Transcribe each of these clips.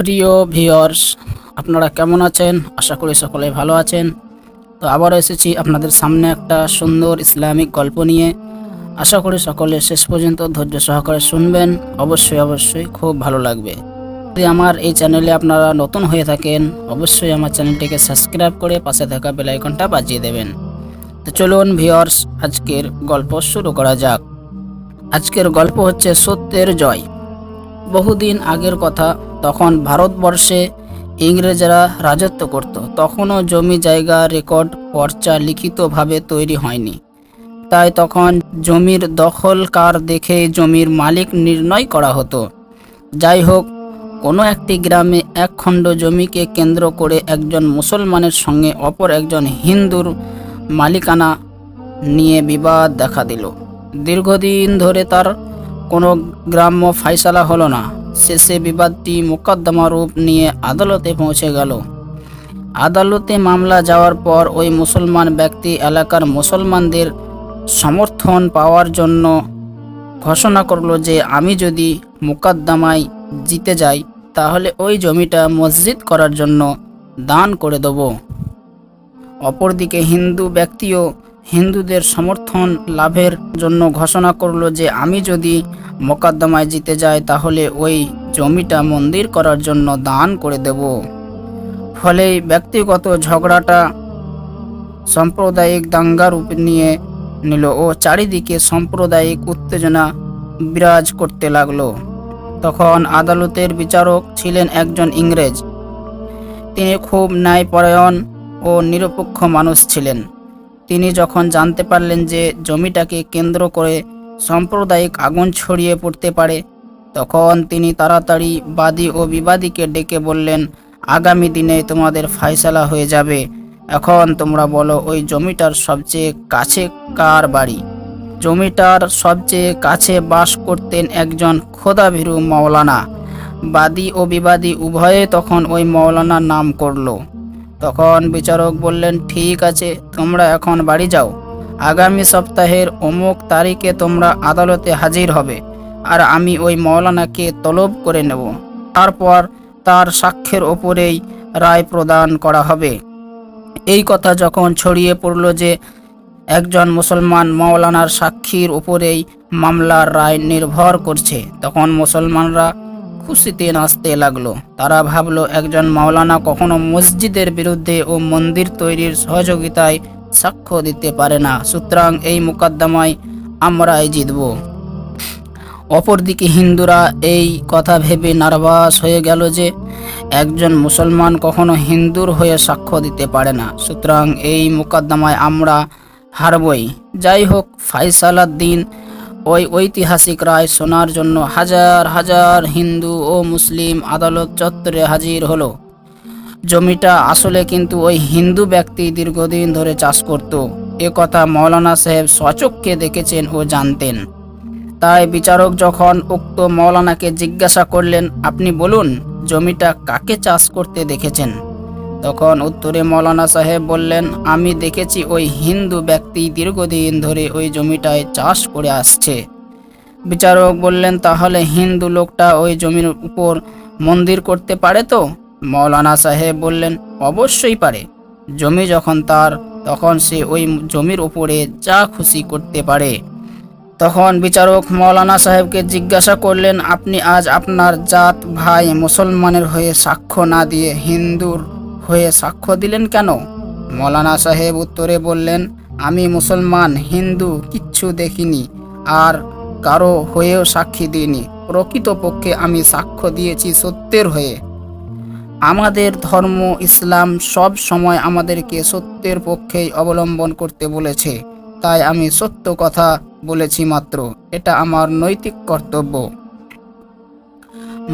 প্রিয় ভিওর্স আপনারা কেমন আছেন? আশা করি সকলে ভালো আছেন। তো আবারও এসেছি আপনাদের সামনে একটা সুন্দর ইসলামিক গল্প নিয়ে। আশা করি সকলে শেষ পর্যন্ত ধৈর্য সহকারে শুনবেন। অবশ্যই অবশ্যই খুব ভালো লাগবে। যদি আমার এই চ্যানেলে আপনারা নতুন হয়ে থাকেন, অবশ্যই আমার চ্যানেলটিকে সাবস্ক্রাইব করে পাশে থাকা বেল আইকনটা বাজিয়ে দেবেন। তো চলুন ভিওর্স আজকের গল্প শুরু করা যাক। আজকের গল্প হচ্ছে সত্যের জয়। বহুদিন আগের কথা তখন ভারতবর্ষে ইংরেজরা রাজত্ব করত। তখনও জমি জায়গা রেকর্ড পর্চা লিখিতভাবে তৈরি হয়নি। তাই তখন জমির দখলকার দেখে জমির মালিক নির্ণয় করা হতো। যাই হোক, কোনো একটি গ্রামে এক খণ্ড জমিকে কেন্দ্র করে একজন মুসলমানের সঙ্গে অপর একজন হিন্দুর মালিকানা নিয়ে বিবাদ দেখা দিল। দীর্ঘদিন ধরে তার কোনো গ্রাম্য ফাইসালা হলো না। শেষে বিবাদটি মোকদ্দমা রূপ নিয়ে আদালতে পৌঁছে গেল। আদালতে মামলা যাওয়ার পর ওই মুসলমান ব্যক্তি এলাকার মুসলমানদের সমর্থন পাওয়ার জন্য ঘোষণা করল যে, আমি যদি মোকদ্দমায় জিতে যাই, তাহলে ওই জমিটা মসজিদ করার জন্য দান করে দেবো। অপরদিকে হিন্দু ব্যক্তিও হিন্দুদের সমর্থন লাভের জন্য ঘোষণা করল যে, আমি যদি মোকদ্দমায় জিতে যাই, তাহলে ওই জমিটা মন্দির করার জন্য দান করে দেব। ফলে ব্যক্তিগত ঝগড়াটা সাম্প্রদায়িক দাঙ্গা রূপ নিয়ে নিল ও চারিদিকে সাম্প্রদায়িক উত্তেজনা বিরাজ করতে লাগল। তখন আদালতের বিচারক ছিলেন একজন ইংরেজ। তিনি খুব ন্যায়পরায়ণ ও নিরপেক্ষ মানুষ ছিলেন। তিনি যখন জানতে পারলেন যে জমিটাকে কেন্দ্র করে সাম্প্রদায়িক আগুন ছড়িয়ে পড়তে পারে, তখন তিনি তাড়াতাড়ি বাদী ও বিবাদীকে ডেকে বললেন, আগামী দিনে তোমাদের ফায়সালা হয়ে যাবে। এখন তোমরা বলো, ওই জমিটার সবচেয়ে কাছে কার বাড়ি? জমিটার সবচেয়ে কাছে বাস করতেন একজন খোদাভীরু মাওলানা। বাদী ও বিবাদী উভয়ে তখন ওই মাওলানার নাম করল। তখন বিচারক বললেন, ঠিক আছে, তোমরা এখন বাড়ি যাও। আগামী সপ্তাহের অমুক তারিখে তোমরা আদালতে হাজির হবে, আর আমি ওই মৌলানাকে তলব করে নেব। তারপর তার সাক্ষ্যের ওপরেই রায় প্রদান করা হবে। এই কথা যখন ছড়িয়ে পড়ল যে একজন মুসলমান মৌলানার সাক্ষীর উপরেই মামলার রায় নির্ভর করছে, তখন মুসলমানরা খুশিতে নাচতে লাগল। তারা ভাবলো, একজন মাওলানা কখনো মসজিদের বিরুদ্ধে ও মন্দির তৈরির সহযোগিতায় সাক্ষ্য দিতে পারে না। সুতরাং এই মোকদ্দমায় আমরাই জিতব। অপরদিকে হিন্দুরা এই কথা ভেবে নার্ভাস হয়ে গেল যে, একজন মুসলমান কখনো হিন্দুর হয়ে সাক্ষ্য দিতে পারে না। সুতরাং এই মোকদ্দমায় আমরা হারবই। যাই হোক ফাইসালার দিন ওই ঐতিহাসিক রায় শোনার জন্য হাজার হাজার হিন্দু ও মুসলিম আদালত চত্বরে হাজির হলো। জমিটা আসলে কিন্তু ওই হিন্দু ব্যক্তি দীর্ঘদিন ধরে চাষ করত। এ কথা মৌলানা সাহেব সচক্ষে দেখেছেন ও জানতেন। তাই বিচারক যখন উক্ত মৌলানাকে জিজ্ঞাসা করলেন, আপনি বলুন, জমিটা কাকে চাষ করতে দেখেছেন? তখন উত্তরে মৌলানা সাহেব বললেন, আমি দেখেছি ওই হিন্দু ব্যক্তি দীর্ঘদিন ধরে ওই জমিটায় চাষ করে আসছে। বিচারক বললেন, তাহলে হিন্দু লোকটা ওই জমির উপর মন্দির করতে পারে তো? মৌলানা সাহেব বললেন, অবশ্যই পারে। জমি যখন তার, তখন সে ওই জমির উপরে যা খুশি করতে পারে। তখন বিচারক মৌলানা সাহেবকে জিজ্ঞাসা করলেন, আপনি আজ আপনার জাত, ভাই, মুসলমানের হয়ে সাক্ষ্য না দিয়ে হিন্দুর হয়ে সাক্ষ্য দিলেন কেন? মৌলানা সাহেব উত্তরে বললেন, আমি মুসলমান, হিন্দু, কিচ্ছু দেখিনি, আর কারও হয়েও সাক্ষী দিইনি। প্রকৃতপক্ষে আমি সাক্ষ্য দিয়েছি সত্যের হয়ে। আমাদের ধর্ম, ইসলাম সব সময় আমাদেরকে সত্যের পক্ষেই অবলম্বন করতে বলেছে। তাই আমি সত্য কথা বলেছি মাত্র। এটা আমার নৈতিক কর্তব্য।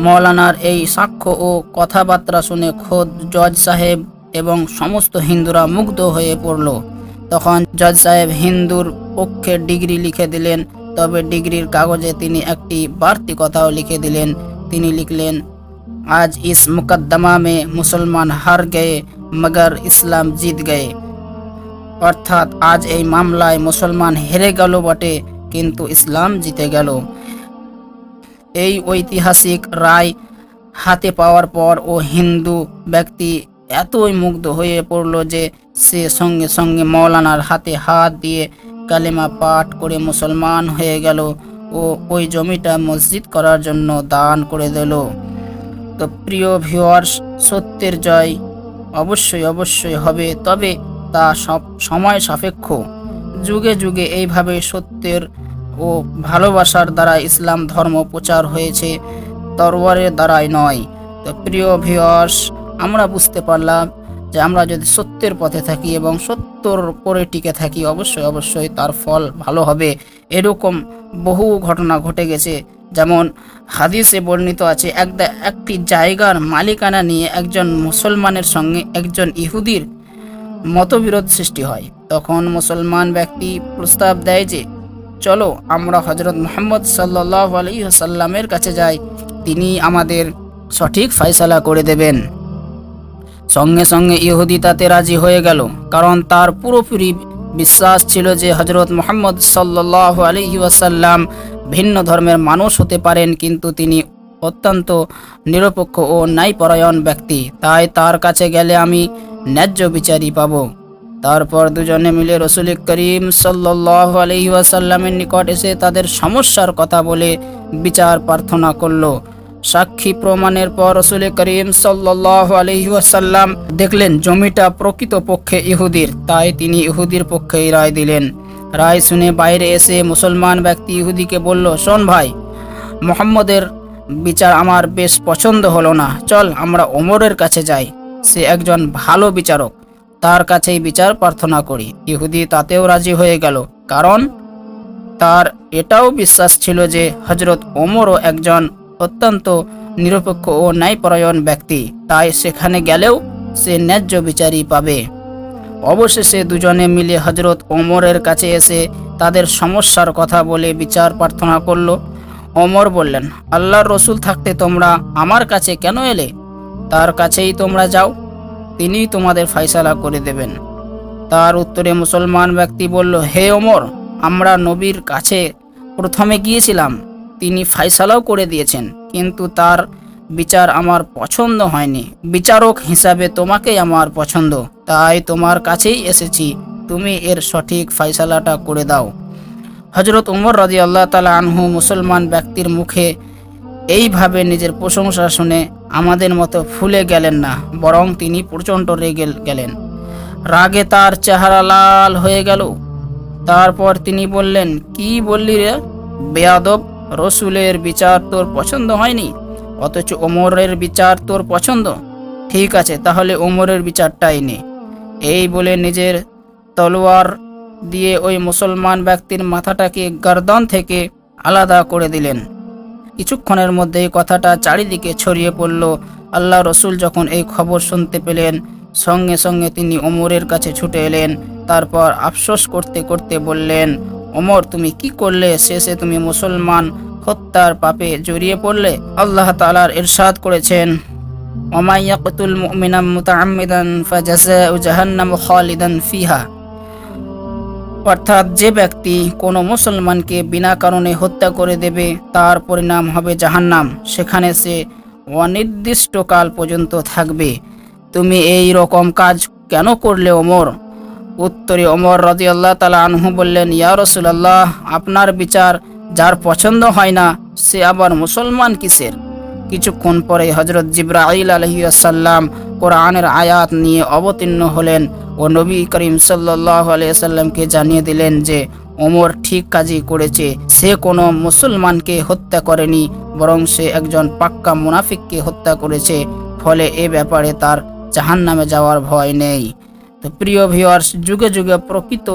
মৌলানার এই সাক্ষ্য ও কথাবার্তা শুনে খোদ জজ সাহেব এবং সমস্ত হিন্দুরা মুগ্ধ হয়ে পড়ল। তখন জজ সাহেব হিন্দুর পক্ষে ডিগ্রি লিখে দিলেন, তবে ডিগ্রির কাগজে তিনি একটি বাড়তি কথাও লিখে দিলেন। তিনি লিখলেন, আজ ইস মুকদ্দমা মে মুসলমান হার গয়ে, মগর ইসলাম জিত গে অর্থাৎ আজ এই মামলায় মুসলমান হেরে গেল বটে, কিন্তু ইসলাম জিতে গেল। এই ঐতিহাসিক রায় হাতে পাওয়ার পর ও হিন্দু ব্যক্তি এতই মুগ্ধ হয়ে পড়ল যে সে সঙ্গে সঙ্গে মৌলানার হাতে হাত দিয়ে কালেমা পাঠ করে মুসলমান হয়ে গেল ও ওই জমিটা মসজিদ করার জন্য দান করে দিল। তো প্রিয় ভিউয়ার্স সত্যের জয় অবশ্যই অবশ্যই হবে, তবে তা সব সময় সাপেক্ষ। যুগে যুগে এইভাবে সত্যের ও ভালোবাসার দ্বারা ইসলাম ধর্ম প্রচার হয়েছে তরওয়ারের দ্বারাই নয়। তো প্রিয় ভিউয়ার্স আমরা বুঝতে পারলাম যে আমরা যদি সত্যের পথে থাকি এবং সত্যর পরে টিকে থাকি, অবশ্যই অবশ্যই তার ফল ভালো হবে। এরকম বহু ঘটনা ঘটে গেছে। যেমন হাদিসে বর্ণিত আছে এক একটি জায়গার মালিকানা নিয়ে একজন মুসলমানের সঙ্গে একজন ইহুদির মতবিরোধ সৃষ্টি হয়। তখন মুসলমান ব্যক্তি প্রস্তাব দেয় যে চলো, আমরা হজরত মোহাম্মদ সাল্লাহ আলী সাল্লামের কাছে যাই। তিনি আমাদের সঠিক ফয়সালা করে দেবেন। সঙ্গে সঙ্গে ইহুদি তাতে রাজি হয়ে গেল, কারণ তার পুরোপুরি বিশ্বাস ছিল যে হজরত মোহাম্মদ সাল্লাহ আলহি ওয়াসাল্লাম ভিন্ন ধর্মের মানুষ হতে পারেন, কিন্তু তিনি অত্যন্ত নিরপেক্ষ ও ন্যায়পরায়ণ ব্যক্তি। তাই তার কাছে গেলে আমি ন্যায্য বিচারই পাব। তারপর দুজনে মিলে রসুল করিম সাল্লাহ আলহি নিকট এসে তাদের সমস্যার কথা বলে বিচার প্রার্থনা করল। সাক্ষী প্রমাণের পর রসুল করিম সাল্লাহ আলহি দেখলেন, জমিটা প্রকৃত পক্ষে ইহুদির, তাই তিনি ইহুদির পক্ষেই রায় দিলেন। রায় শুনে বাইরে এসে মুসলমান ব্যক্তি ইহুদিকে বলল, শোন ভাই, মোহাম্মদের বিচার আমার বেশ পছন্দ হলো না। চল, আমরা ওমরের কাছে যাই। সে একজন ভালো বিচারক। তার কাছেই বিচার প্রার্থনা করি। ইহুদি তাতেও রাজি হয়ে গেল, কারণ তার এটাও বিশ্বাস ছিল যে হজরত ওমরও একজন অত্যন্ত নিরপেক্ষ ও ন্যায়পরায়ণ ব্যক্তি। তাই সেখানে গেলেও সে ন্যায্য বিচারই পাবে। অবশেষে দুজনে মিলে হজরত ওমরের কাছে এসে তাদের সমস্যার কথা বলে বিচার প্রার্থনা করল। ওমর বললেন, আল্লাহর রসুল থাকতে তোমরা আমার কাছে কেন এলে? তার কাছেই তোমরা যাও। তিনি তোমাদের ফাইসালা করে দেবেন। তার উত্তরে মুসলমান ব্যক্তি বলল, হে ওমর, আমরা নবীর কাছে প্রথমে গিয়েছিলাম, তিনি ফাইসালাও করে দিয়েছেন, কিন্তু তার বিচার আমার পছন্দ হয়নি। বিচারক হিসাবে তোমাকেই আমার পছন্দ, তাই তোমার কাছেই এসেছি, তুমি এর সঠিক ফাইসালাটা করে দাও। হজরত উমর রাজি আল্লাহ তালা আনহু মুসলমান ব্যক্তির মুখে এইভাবে নিজের প্রশংসা শুনে আমাদের মতো ফুলে গেলেন না, বরং তিনি প্রচণ্ড রেগে গেলেন। রাগে তার চেহারা লাল হয়ে গেল। তারপর তিনি বললেন, কি বললি রে? বেয়াদব, রসুলের বিচার তোর পছন্দ হয়নি? অথচ ওমরের বিচার তোর পছন্দ? ঠিক আছে, তাহলে ওমরের বিচারটাই নে। এই বলে নিজের তলোয়ার দিয়ে ওই মুসলমান ব্যক্তির মাথাটাকে গর্দন থেকে আলাদা করে দিলেন। কিছুক্ষণের মধ্যেই কথাটা চারিদিকে ছড়িয়ে পড়ল। আল্লাহ রসুল যখন এই খবর শুনতে পেলেন, সঙ্গে সঙ্গে তিনি ওমরের কাছে ছুটে এলেন। তারপর আফসোস করতে করতে বললেন, ওমর, তুমি কি করলে? শেষে তুমি মুসলমান, হত্যার পাপে জড়িয়ে পড়লে? আল্লাহ তালার ইরশাদ করেছেন ওমাইয়াকুল মুমিনাম মুতাআম্মিদান ফাজাযাউ জাহান্নাম খালিদান ফিহা। অর্থাৎ যে ব্যক্তি কোনো মুসলমানকে বিনা কারণে হত্যা করে দেবে, তার পরিণাম হবে জাহান্নাম। সেখানে সে অনির্দিষ্টকাল পর্যন্ত থাকবে। তুমি এই রকম কাজ কেন করলে, ওমর? উত্তরে ওমর আল্লাহ তালা আনহু বললেন, ইয়া রসুলাল্লাহ, আপনার বিচার যার পছন্দ হয় না, সে আবার মুসলমান কিসের? কিছুক্ষণ পরে হজরত জিব্রাইল আলহিসাল্লাম কোরআনের আয়াত নিয়ে অবতীর্ণ হলেন ও নবী করিম সাল্লাহ আলিয়াল্লামকে জানিয়ে দিলেন যে, ওমর ঠিক কাজই করেছে, সে কোনো মুসলমানকে হত্যা করেনি, বরং সে একজন পাক্কা মুনাফিককে হত্যা করেছে, ফলে এ ব্যাপারে তার জাহান নামে যাওয়ার ভয় নেই। তো প্রিয় ভিউয়ার্স, যুগে যুগে প্রকৃত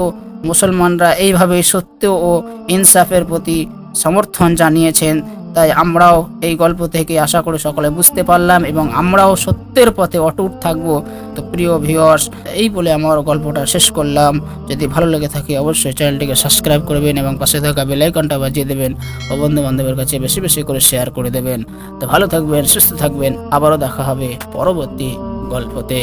মুসলমানরা এইভাবে সত্য ও ইনসাফের প্রতি সমর্থন জানিয়েছেন। তাই আমরাও এই গল্প থেকে আশা করে সকলে বুঝতে পারলাম এবং আমরাও সত্যের পথে অটুট থাকব। তো প্রিয় ভিউয়ার্স এই বলে আমার গল্পটা শেষ করলাম। যদি ভালো লেগে থাকে অবশ্যই চ্যানেলটিকে সাবস্ক্রাইব করবেন এবং পাশে থাকা বেলাইকনটা বাজিয়ে দেবেন ও বন্ধু বান্ধবের কাছে বেশি বেশি করে শেয়ার করে দেবেন। তো ভালো থাকবেন, সুস্থ থাকবেন। আবারও দেখা হবে পরবর্তী গল্পতে।